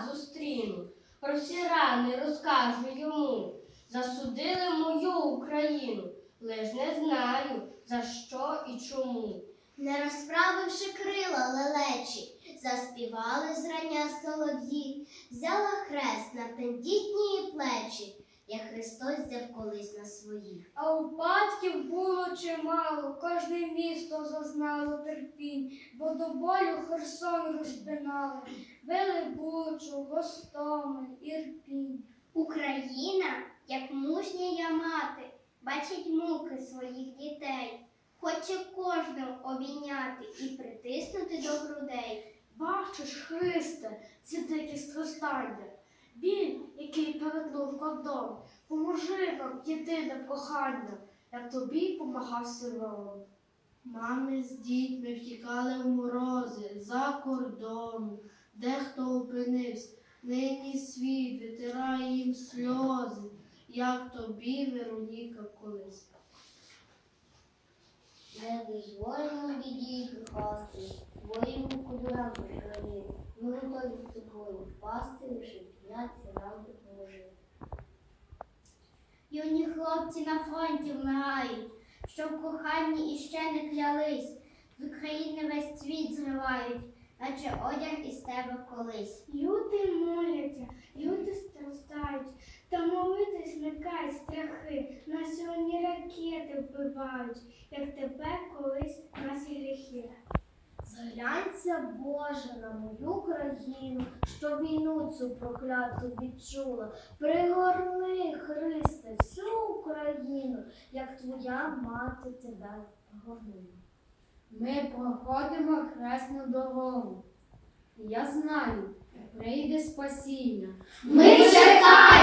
Зустріну, про всі рани розкажу йому. Засудили мою Україну, лиш не знаю, за що і чому. Не розправивши крила лелечі, заспівали зрання солов'ї, взяла хрест на тендітні плечі, як Христос взяв колись на свої. А у чимало, кожне місто зазнало терпінь, бо до болю Херсон розпинали, били Бучу, Гостомель, Ірпінь. Україна, як мужня мати, бачить муки своїх дітей, хоче кожного обійняти і притиснути до грудей. Бачиш, Христе, ці дикі страждання, біль, який перетнув кордон, поможи нам єдине кохання, як тобі помагав Симеон. Мами з дітьми втікали в морози за кордон, дехто опинився, нині світ витирає їм сльози, як тобі, Вероніка, колись. Не дозволено біді припасти, своїм кудурам країни. Ми готові з тобою впасти, лише піднятися нам. Юні хлопці на фронті вмирають, що в коханні іще не клялись. З України весь світ зривають, наче одяг із тебе колись. Люди моляться, люди страждають, та молитись зникають страхи. Нас сьогодні ракети вбивають, як тебе колись наші гріхи. Боже, на мою країну, що війну цю прокляту відчула. Пригорни, Христе, всю Україну, як твоя мати тебе горнула. Ми проходимо хресну дорогу. Я знаю, прийде спасіння. Ми чекаємо